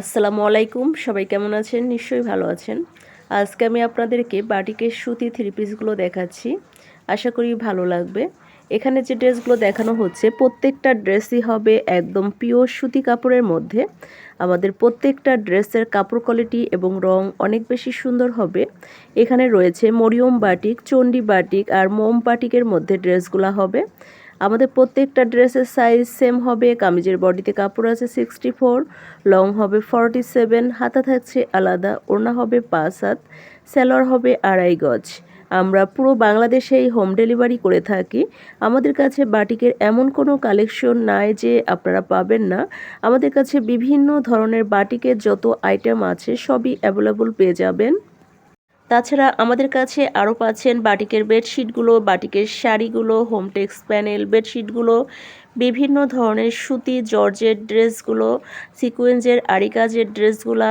আসসালামু আলাইকুম, সবাই কেমন আছেন? নিশ্চয়ই ভালো আছেন। আজকে আমি আপনাদেরকে বাটিকের সুতি থ্রি পিসগুলো দেখাচ্ছি। আশা করি ভালো লাগবে। এখানে যে ড্রেসগুলো দেখানো হচ্ছে, প্রত্যেকটা ড্রেসই হবে একদম পিওর সুতি কাপড়ের মধ্যে। আমাদের প্রত্যেকটা ড্রেসের কাপড় কোয়ালিটি এবং রং অনেক বেশি সুন্দর হবে। এখানে রয়েছে মরিয়ম বাটিক, চণ্ডী বাটিক আর মোম বাটিকের মধ্যে ড্রেসগুলো হবে। আমাদের প্রত্যেকটা ড্রেসের সাইজ সেম হবে, কামিজের বডিতে কাপড় আছে সিক্সটি ফোর লং হবে ফর্টি সেভেন হাতা থাকছে আলাদা, ওড়না হবে পাঁচ হাত স্যালোয়ার হবে আড়াই গজ। আমরা পুরো বাংলাদেশেই হোম ডেলিভারি করে থাকি। আমাদের কাছে বাটিকের এমন কোনো কালেকশন নাই যে আপনারা পাবেন না। আমাদের কাছে বিভিন্ন ধরনের বাটিকের যত আইটেম আছে সবই অ্যাভেলেবল পেয়ে যাবেন। তাছাড়া আমাদের কাছে আরও পাচ্ছেন বাটিকের বেডশিটগুলো, বাটিকের শাড়িগুলো হোমটেক্স প্যানেল বেডশিটগুলো বিভিন্ন ধরনের সুতি, জর্জের ড্রেসগুলো সিকুয়েন্সের আরিকাজের ড্রেসগুলো